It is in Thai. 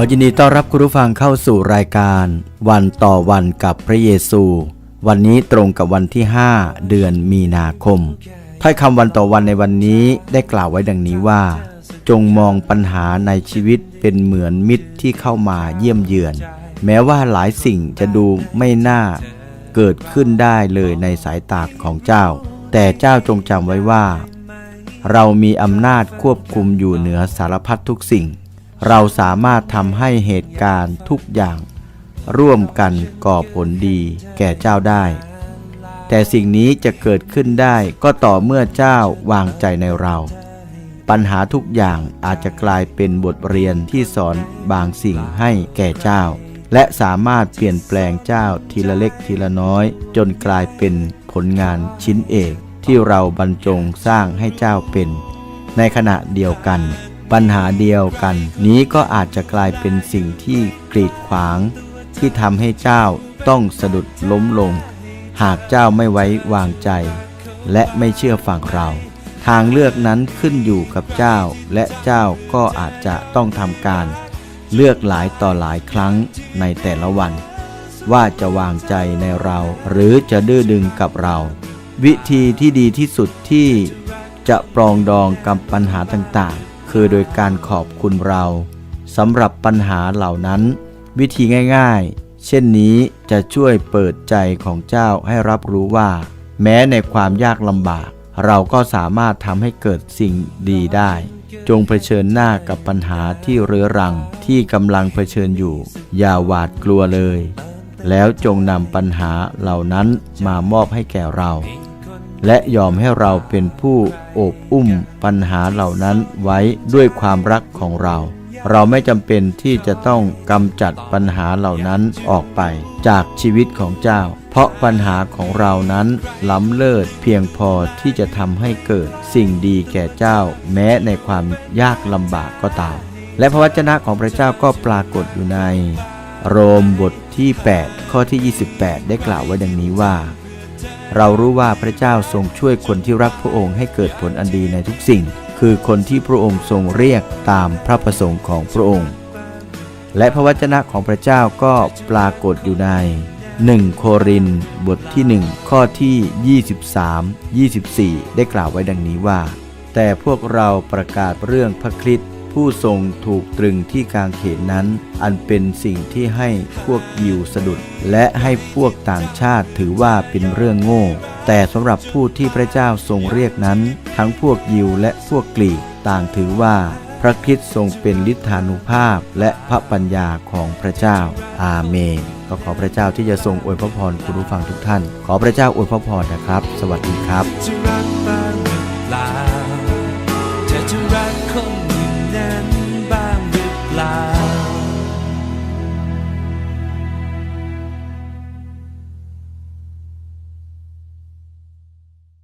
ขอยินดีต้อนรับคุณผู้ฟังเข้าสู่รายการ วันต่อวันกับพระเยซู วันนี้ตรงกับวันที่ 5 เดือนมีนาคม ถ้อยคำวันต่อวันในวันนี้ได้กล่าวไว้ดังนี้ว่า จงมองปัญหาในชีวิตเป็นเหมือนมิตรที่เข้ามาเยี่ยมเยือน แม้ว่าหลายสิ่งจะดูไม่น่าเกิดขึ้นได้เลยในสายตาของเจ้า แต่เจ้าจงจำไว้ว่า เรามีอำนาจควบคุมอยู่เหนือสารพัดทุกสิ่ง เราสามารถทำให้เหตุการณ์ทุกอย่าง ร่วมกันก่อผลดีแก่เจ้าได้ แต่สิ่งนี้จะเกิดขึ้นได้ก็ต่อเมื่อเจ้าวางใจในเรา ปัญหาทุกอย่างอาจจะกลายเป็นบทเรียนที่สอนบางสิ่งให้แก่เจ้า และสามารถเปลี่ยนแปลงเจ้าทีละเล็กทีละน้อย จนกลายเป็นผลงานชิ้นเอกที่เราบรรจงสร้างให้เจ้าเป็น ในขณะเดียวกัน ปัญหาเดียวกัน นี้ก็อาจจะกลายเป็นสิ่งที่กรีดขวาง ที่ทำให้เจ้าต้องสะดุดล้มลง หากเจ้าไม่ไว้วางใจ และไม่เชื่อฟังเรา ทางเลือกนั้นขึ้นอยู่กับเจ้า และเจ้าก็อาจจะต้องทำการ เลือกหลายต่อหลายครั้งในแต่ละวัน ว่าจะวางใจในเรา หรือจะดื้อดึงกับเรา วิธีที่ดีที่สุดที่จะปรองดองกับปัญหาต่าง คือโดยการขอบคุณเราสำหรับปัญหาเหล่านั้น วิธีง่ายๆ เช่นนี้จะช่วยเปิดใจของเจ้าให้รับรู้ว่า แม้ในความยากลำบาก เราก็สามารถทำให้เกิดสิ่งดีได้ จงเผชิญหน้ากับปัญหาที่เรื้อรังที่กำลังเผชิญอยู่ อย่าหวาดกลัวเลย แล้วจงนำปัญหาเหล่านั้นมามอบให้แก่เรา และยอมให้เราเป็นผู้โอบอุ้มปัญหาเหล่านั้นไว้ด้วยความรักของเรา เราไม่จำเป็นที่จะต้องกำจัดปัญหาเหล่านั้นออกไป จากชีวิตของเจ้า เพราะปัญหาของเรานั้นล้ำเลิศเพียงพอที่จะทำให้เกิดสิ่งดีแก่เจ้า แม้ในความยากลำบากก็ตาม และพระวจนะของพระเจ้าก็ปรากฏอยู่ใน โรมบทที่ 8 ข้อที่ 28 ได้กล่าวไว้ดังนี้ว่า เรารู้ว่าพระเจ้าทรงช่วยคนที่รักพระองค์ให้เกิดผลอันดีในทุกสิ่ง คือคนที่พระองค์ทรงเรียกตามพระประสงค์ของพระองค์ และพระวจนะของพระเจ้าก็ปรากฏอยู่ใน 1 โครินบทที่ 1 ข้อที่ 23 24 ได้กล่าวไว้ดังนี้ว่า แต่พวกเราประกาศเรื่องพระคริสต์ ผู้ทรงถูกตรึงที่กางเขนนั้น อันเป็นสิ่งที่ให้พวกยิวสะดุด และให้พวกต่างชาติถือว่าเป็นเรื่องโง่ แต่สำหรับผู้ที่พระเจ้าทรงเรียกนั้น ทั้งพวกยิวและพวกกรีกต่างถือว่าพระคริสต์ทรงเป็นฤทธานุภาพและพระปัญญาของพระเจ้า อาเมน ก็ขอพระเจ้าที่จะทรงอวยพระพรคุณผู้ฟังทุกท่าน ขอพระเจ้าอวยพระพรนะครับ สวัสดีครับ